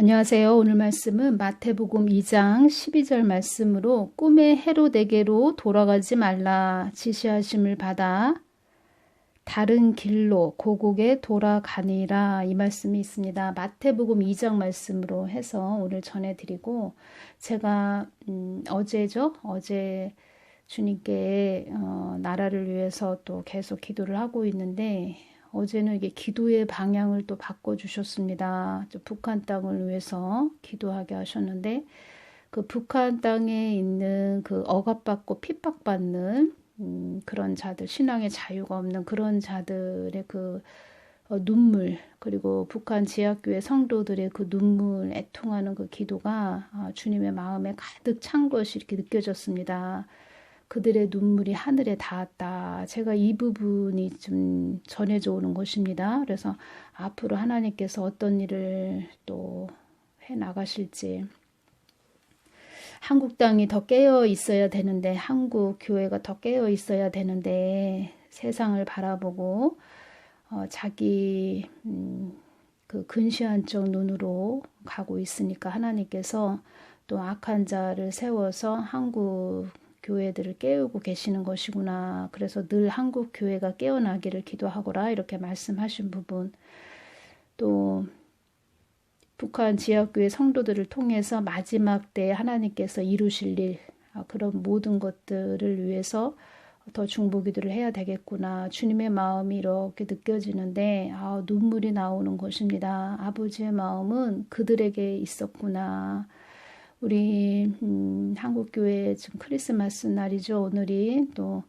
안녕하세요. 오늘 말씀은 마태복음 2장 12절 말씀으로 꿈의 헤로데게로 돌아가지 말라 지시하심을 받아 다른 길로 고국에 돌아가니라 이 말씀이 있습니다. 마태복음 2장 말씀으로 해서 오늘 전해드리고 제가 음, 어제죠. 어제 주님께 어, 나라를 위해서 또 계속 기도를 하고 있는데 어제는 이게 기도의 방향을 또 바꿔주셨습니다. 북한 땅을 위해서 기도하게 하셨는데 그 북한 땅에 있는 그 억압받고 핍박받는 음, 그런 자들 신앙의 자유가 없는 그런 자들의 그 어, 눈물 그리고 북한 지하교회 성도들의 그 눈물 애통하는 그 기도가 아, 주님의 마음에 가득 찬 것이 이렇게 느껴졌습니다. 그들의 눈물이 하늘에 닿았다. 제가 이 부분이 좀 전해져 오는 것입니다. 그래서 앞으로 하나님께서 어떤 일을 또 해 나가실지 한국 땅이 더 깨어 있어야 되는데 한국 교회가 더 깨어 있어야 되는데 세상을 바라보고 어, 자기 음, 그 근시안적 눈으로 가고 있으니까 하나님께서 또 악한 자를 세워서 한국 교회들을 깨우고 계시는 것이구나. 그래서 늘 한국 교회가 깨어나기를 기도하거라 이렇게 말씀하신 부분. 또 북한 지역교회 성도들을 통해서 마지막 때 하나님께서 이루실 일 아, 그런 모든 것들을 위해서 더 중보기도를 해야 되겠구나. 주님의 마음이 이렇게 느껴지는데 아, 눈물이 나오는 것입니다. 아버지의 마음은 그들에게 있었구나. 우리 음, 한국교회 지금 크리스마스 날이죠. 오늘이 또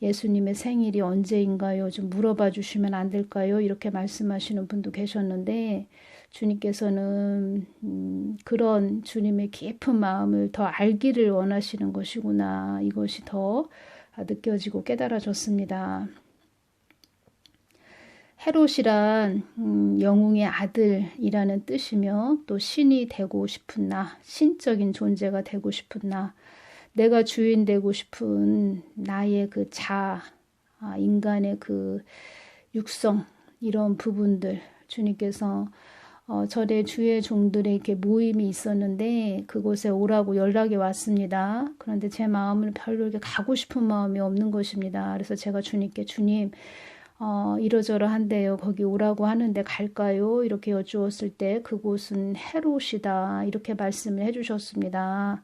예수님의 생일이 언제인가요? 좀 물어봐 주시면 안 될까요? 이렇게 말씀하시는 분도 계셨는데 주님께서는 음, 그런 주님의 깊은 마음을 더 알기를 원하시는 것이구나. 이것이 더 느껴지고 깨달아졌습니다. 헤롯이란 음, 영웅의 아들이라는 뜻이며 또 신이 되고 싶은 나, 신적인 존재가 되고 싶은 나, 내가 주인 되고 싶은 나의 그 자, 아, 인간의 그 육성 이런 부분들 주님께서 어, 절에 주의 종들에게 모임이 있었는데 그곳에 오라고 연락이 왔습니다. 그런데 제 마음을 별로 이렇게 가고 싶은 마음이 없는 것입니다. 그래서 제가 주님께 주님 어, 이러저러한데요. 거기 오라고 하는데 갈까요? 이렇게 여쭈었을 때 그곳은 헤롯이다. 이렇게 말씀을 해주셨습니다.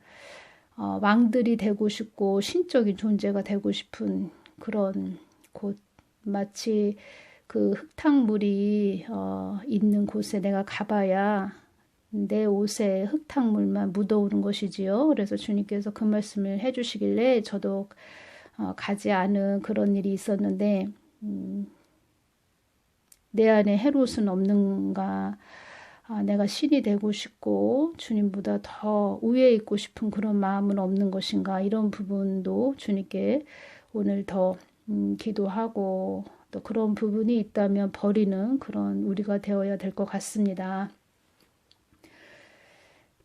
어, 왕들이 되고 싶고 신적인 존재가 되고 싶은 그런 곳. 마치 그 흙탕물이 어, 있는 곳에 내가 가봐야 내 옷에 흙탕물만 묻어오는 것이지요. 그래서 주님께서 그 말씀을 해주시길래 저도 어, 가지 않은 그런 일이 있었는데 음, 내 안에 헤롯은 없는가? 아, 내가 신이 되고 싶고 주님보다 더 우위에 있고 싶은 그런 마음은 없는 것인가? 이런 부분도 주님께 오늘 더 음, 기도하고 또 그런 부분이 있다면 버리는 그런 우리가 되어야 될 것 같습니다.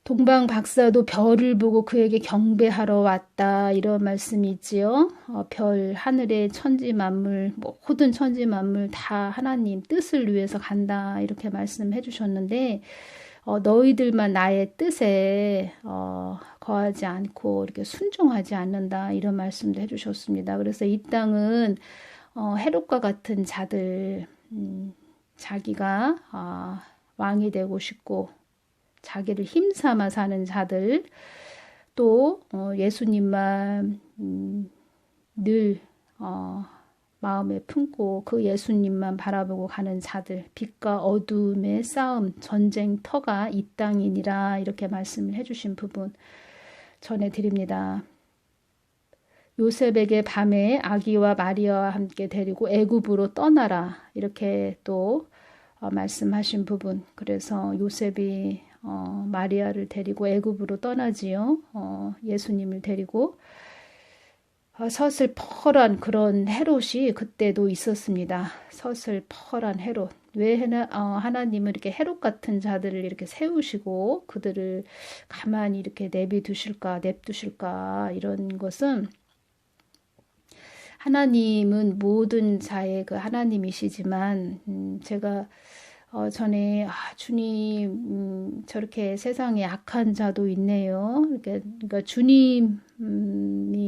동방 박사도 별을 보고 그에게 경배하러 왔다 이런 말씀이 있지요. 어, 별 하늘의 천지 만물 모든 천지 만물 다 하나님 뜻을 위해서 간다 이렇게 말씀해 주셨는데 어, 너희들만 나의 뜻에 어, 거하지 않고 이렇게 순종하지 않는다 이런 말씀도 해주셨습니다. 그래서 이 땅은 어, 헤롯과 같은 자들 음, 자기가 아, 왕이 되고 싶고 자기를 힘삼아 사는 자들 또 어, 예수님만 음, 늘 어, 마음에 품고 그 예수님만 바라보고 가는 자들 빛과 어둠의 싸움 전쟁터가 이 땅이니라 이렇게 말씀을 해주신 부분 전해드립니다. 요셉에게 밤에 아기와 마리아와 함께 데리고 애굽으로 떠나라 이렇게 또 어, 말씀하신 부분 그래서 요셉이 어, 마리아를 데리고 애굽으로 떠나지요. 어, 예수님을 데리고 어, 서슬퍼런 그런 헤롯이 그때도 있었습니다. 서슬퍼런 헤롯. 왜 하나, 어, 하나님은 이렇게 헤롯 같은 자들을 이렇게 세우시고 그들을 가만히 이렇게 내비두실까, 냅두실까 이런 것은 하나님은 모든 자의 그 하나님이시지만 음, 제가 어, 전에 아, 주님 음, 저렇게 세상에 악한 자도 있네요. 그러니까, 그러니까 주님이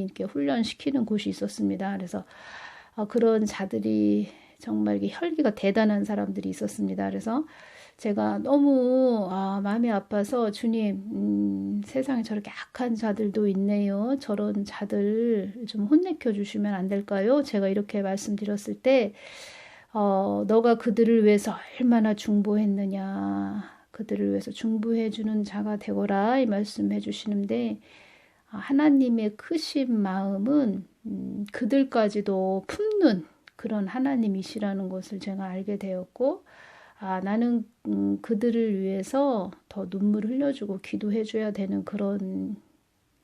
이렇게 훈련시키는 곳이 있었습니다. 그래서 어, 그런 자들이 정말 이게 혈기가 대단한 사람들이 있었습니다. 그래서 제가 너무 아, 마음이 아파서 주님 음, 세상에 저렇게 악한 자들도 있네요. 저런 자들 좀 혼내켜 주시면 안 될까요? 제가 이렇게 말씀드렸을 때 어, 너가 그들을 위해서 얼마나 중보했느냐. 그들을 위해서 중보해 주는 자가 되거라 이 말씀해 주시는데 아, 하나님의 크신 마음은 음, 그들까지도 품는 그런 하나님이시라는 것을 제가 알게 되었고 아, 나는 음, 그들을 위해서 더 눈물 흘려주고 기도해 줘야 되는 그런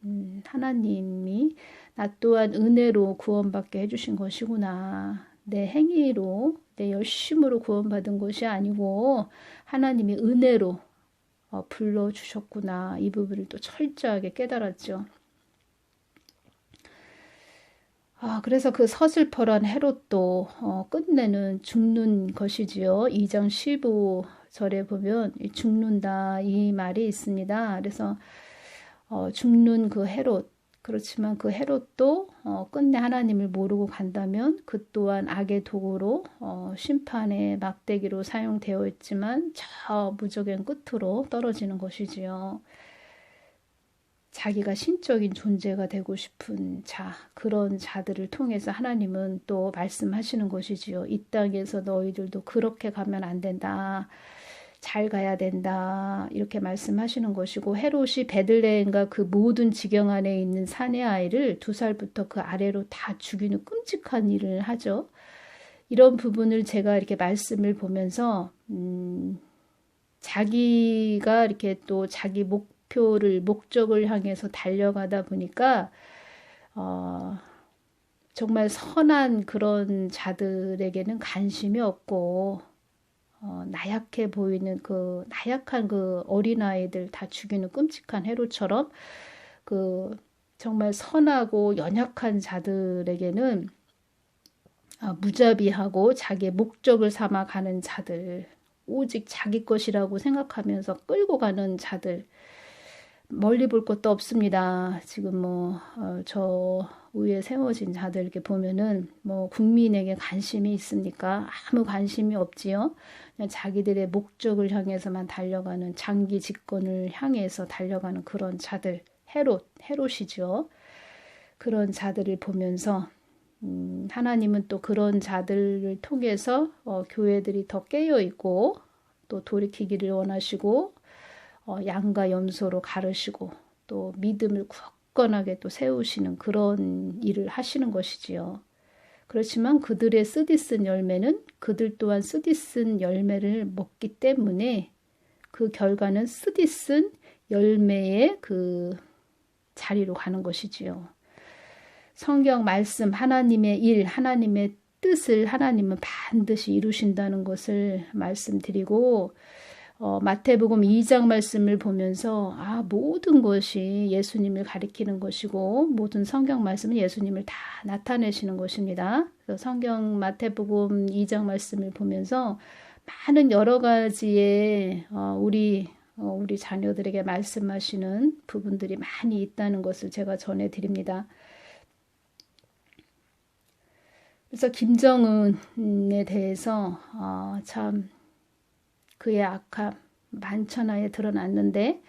음, 하나님이 나 또한 은혜로 구원받게 해주신 것이구나. 내 행위로, 내 열심으로 구원받은 것이 아니고 하나님이 은혜로 어, 불러주셨구나. 이 부분을 또 철저하게 깨달았죠. 아, 그래서 그 서슬퍼런 헤롯도 어, 끝내는 죽는 것이지요. 2장 15절에 보면 죽는다 이 말이 있습니다. 그래서 어, 죽는 그 헤롯 그렇지만 그 헤롯도 어, 끝내 하나님을 모르고 간다면 그 또한 악의 도구로 어, 심판의 막대기로 사용되어 있지만 저 무적의 끝으로 떨어지는 것이지요. 자기가 신적인 존재가 되고 싶은 자, 그런 자들을 통해서 하나님은 또 말씀하시는 것이지요. 이 땅에서 너희들도 그렇게 가면 안 된다. 잘 가야 된다. 이렇게 말씀하시는 것이고 헤롯이 베들레헴과 그 모든 지경 안에 있는 사내 아이를 두 살부터 그 아래로 다 죽이는 끔찍한 일을 하죠. 이런 부분을 제가 이렇게 말씀을 보면서 음, 자기가 이렇게 또 자기 목 목표를 목적을 향해서 달려가다 보니까 어, 정말 선한 그런 자들에게는 관심이 없고 어, 나약해 보이는 그 나약한 그 어린 아이들 다 죽이는 끔찍한 해로처럼 그 정말 선하고 연약한 자들에게는 아, 무자비하고 자기의 목적을 삼아 가는 자들 오직 자기 것이라고 생각하면서 끌고 가는 자들 멀리 볼 것도 없습니다. 지금 뭐저 어, 위에 세워진 자들 이렇게 보면은 뭐 국민에게 관심이 있습니까? 아무 관심이 없지요. 그냥 자기들의 목적을 향해서만 달려가는 장기 집권을 향해서 달려가는 그런 자들 헤롯 헤롯이죠. 그런 자들을 보면서 음, 하나님은 또 그런 자들을 통해서 어, 교회들이 더 깨어 있고 또 돌이키기를 원하시고 어, 양과 염소로 가르시고 또 믿음을 굳건하게 또 세우시는 그런 일을 하시는 것이지요. 그렇지만 그들의 쓰디쓴 열매는 그들 또한 쓰디쓴 열매를 먹기 때문에 그 결과는 쓰디쓴 열매의 그 자리로 가는 것이지요. 성경 말씀, 하나님의 일, 하나님의 뜻을 하나님은 반드시 이루신다는 것을 말씀드리고 어, 마태복음 2장 말씀을 보면서 아 모든 것이 예수님을 가리키는 것이고 모든 성경 말씀은 예수님을 다 나타내시는 것입니다. 그래서 성경 마태복음 2장 말씀을 보면서 많은 여러 가지의 어, 우리 어, 우리 자녀들에게 말씀하시는 부분들이 많이 있다는 것을 제가 전해드립니다. 그래서 김정은에 대해서 어, 참 그의 악함 만천하에 드러났는데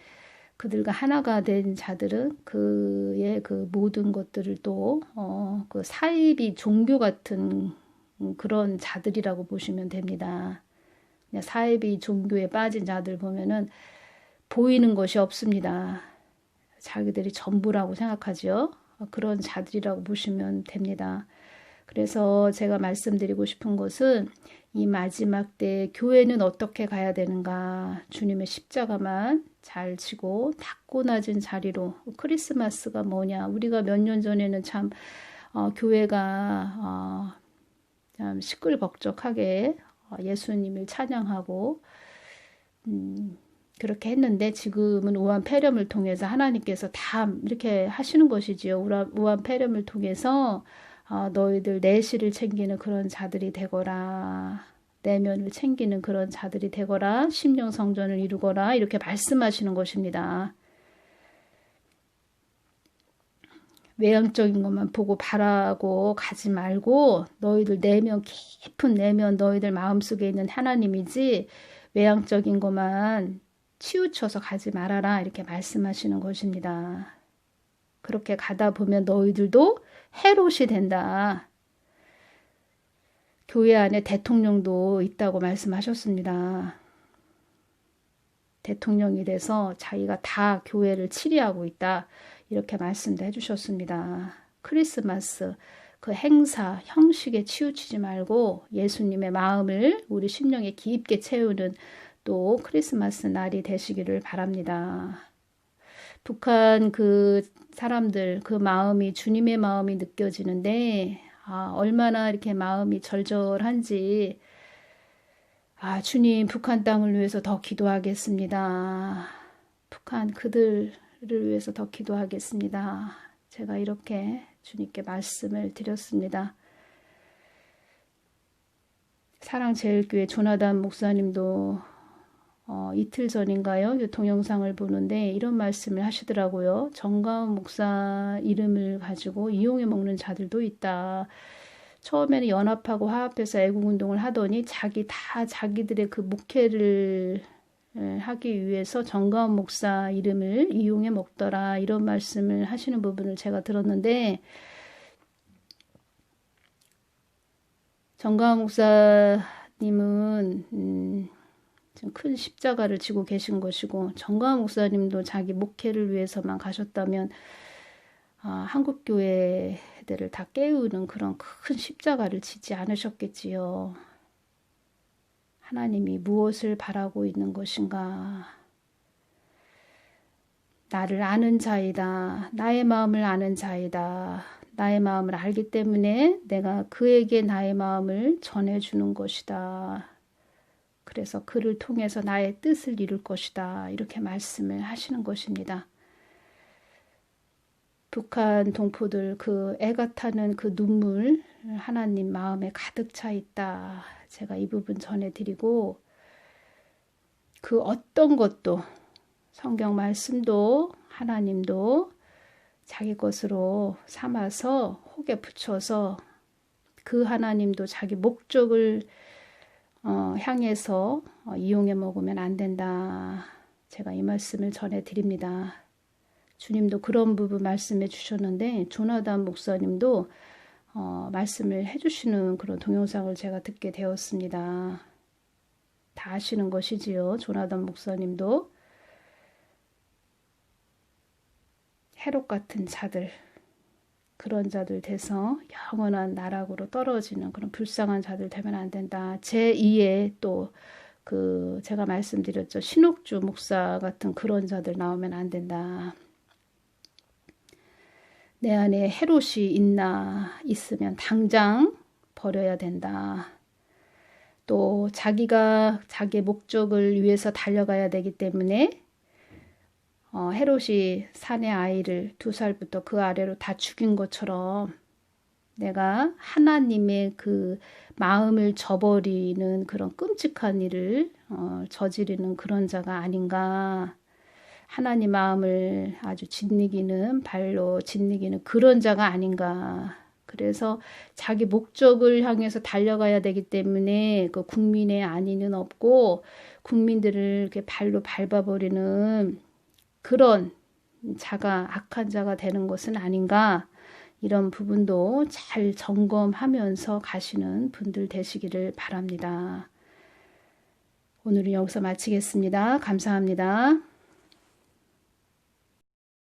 그들과 하나가 된 자들은 그의 그 모든 것들을 또, 어, 그 사이비 종교 같은 그런 자들이라고 보시면 됩니다. 사이비 종교에 빠진 자들 보면은 보이는 것이 없습니다. 자기들이 전부라고 생각하죠. 그런 자들이라고 보시면 됩니다. 그래서 제가 말씀드리고 싶은 것은 이 마지막 때 교회는 어떻게 가야 되는가 주님의 십자가만 잘 지고 닫고 낮은 자리로 크리스마스가 뭐냐 우리가 몇 년 전에는 참 어, 교회가 어, 참 시끌벅적하게 어, 예수님을 찬양하고 음, 그렇게 했는데 지금은 우한 폐렴을 통해서 하나님께서 다 이렇게 하시는 것이지요. 우한 폐렴을 통해서 어, 너희들 내실을 챙기는 그런 자들이 되거라. 내면을 챙기는 그런 자들이 되거라 심령 성전을 이루거라 이렇게 말씀하시는 것입니다. 외향적인 것만 보고 바라고 가지 말고 너희들 내면 깊은 내면 너희들 마음속에 있는 하나님이지 외향적인 것만 치우쳐서 가지 말아라 이렇게 말씀하시는 것입니다. 그렇게 가다 보면 너희들도 해롯이 된다. 교회 안에 대통령도 있다고 말씀하셨습니다. 대통령이 돼서 자기가 다 교회를 치리하고 있다. 이렇게 말씀도 해주셨습니다. 크리스마스 그 행사 형식에 치우치지 말고 예수님의 마음을 우리 심령에 깊게 채우는 또 크리스마스 날이 되시기를 바랍니다. 북한 그 사람들 그 마음이 주님의 마음이 느껴지는데 아, 얼마나 이렇게 마음이 절절한지 아, 주님 북한 땅을 위해서 더 기도하겠습니다. 북한 그들을 위해서 더 기도하겠습니다. 제가 이렇게 주님께 말씀을 드렸습니다. 사랑제일교회 조나단 목사님도 어, 이틀 전인가요? 이 동영상을 보는데 이런 말씀을 하시더라고요. 정가운 목사 이름을 가지고 이용해 먹는 자들도 있다. 처음에는 연합하고 화합해서 애국운동을 하더니 자기 다 자기들의 그 목회를 하기 위해서 정가운 목사 이름을 이용해 먹더라 이런 말씀을 하시는 부분을 제가 들었는데 정가운 목사님은 음, 큰 십자가를 지고 계신 것이고 정가 목사님도 자기 목회를 위해서만 가셨다면 아, 한국 교회들을 다 깨우는 그런 큰 십자가를 지지 않으셨겠지요. 하나님이 무엇을 바라고 있는 것인가? 나를 아는 자이다. 나의 마음을 아는 자이다. 나의 마음을 알기 때문에 내가 그에게 나의 마음을 전해주는 것이다. 그래서 그를 통해서 나의 뜻을 이룰 것이다. 이렇게 말씀을 하시는 것입니다. 북한 동포들 그 애가 타는 그 눈물 하나님 마음에 가득 차 있다. 제가 이 부분 전해드리고 그 어떤 것도 성경 말씀도 하나님도 자기 것으로 삼아서 혹에 붙여서 그 하나님도 자기 목적을 어, 향해서 어, 이용해 먹으면 안 된다. 제가 이 말씀을 전해 드립니다. 주님도 그런 부분 말씀해 주셨는데 조나단 목사님도 어, 말씀을 해주시는 그런 동영상을 제가 듣게 되었습니다. 다 아시는 것이지요. 조나단 목사님도 해롭 같은 자들 그런 자들 돼서 영원한 나락으로 떨어지는 그런 불쌍한 자들 되면 안 된다. 제 2의 또 그 제가 말씀드렸죠. 신옥주 목사 같은 그런 자들 나오면 안 된다. 내 안에 해롯이 있나 있으면 당장 버려야 된다. 또 자기가 자기의 목적을 위해서 달려가야 되기 때문에 어, 헤롯이 사내 아이를 두 살부터 그 아래로 다 죽인 것처럼 내가 하나님의 그 마음을 저버리는 그런 끔찍한 일을 어, 저지르는 그런 자가 아닌가. 하나님 마음을 아주 짓이기는 발로 짓이기는 그런 자가 아닌가. 그래서 자기 목적을 향해서 달려가야 되기 때문에 그 국민의 안위는 없고 국민들을 이렇게 발로 밟아버리는 그런 자가 악한 자가 되는 것은 아닌가 이런 부분도 잘 점검하면서 가시는 분들 되시기를 바랍니다. 오늘은 여기서 마치겠습니다. 감사합니다.